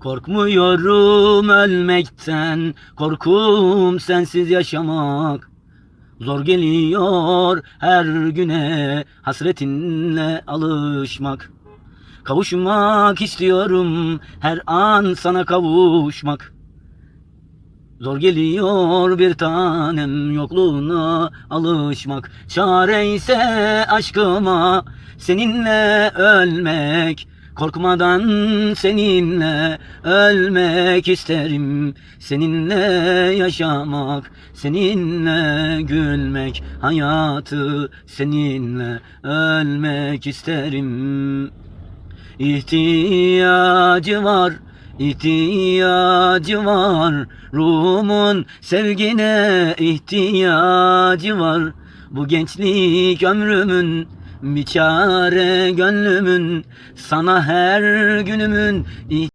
Korkmuyorum ölmekten, korkum sensiz yaşamak. Zor geliyor her güne hasretinle alışmak. Kavuşmak istiyorum her an sana kavuşmak. Zor geliyor bir tanem yokluğuna alışmak. Çare ise aşkıma seninle ölmek. Korkmadan seninle ölmek isterim. Seninle yaşamak, seninle gülmek. Hayatı seninle ölmek isterim. İhtiyacı var, ihtiyacı var. Ruhumun sevgine ihtiyacı var. Bu gençlik ömrümün bir gönlümün sana her günümün